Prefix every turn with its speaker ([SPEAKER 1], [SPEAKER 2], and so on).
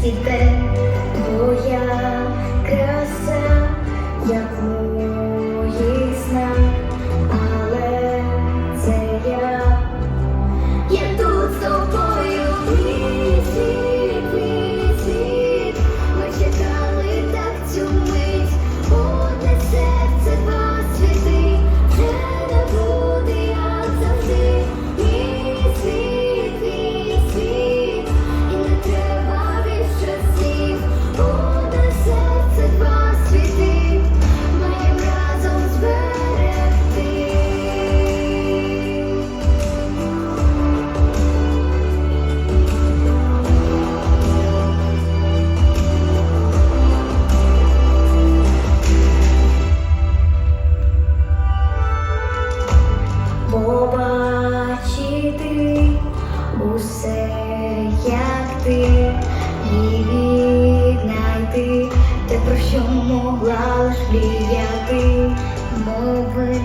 [SPEAKER 1] цвіте твоя краса, як моя. Ти і віднайти те, про що могла лиш мріяти мови.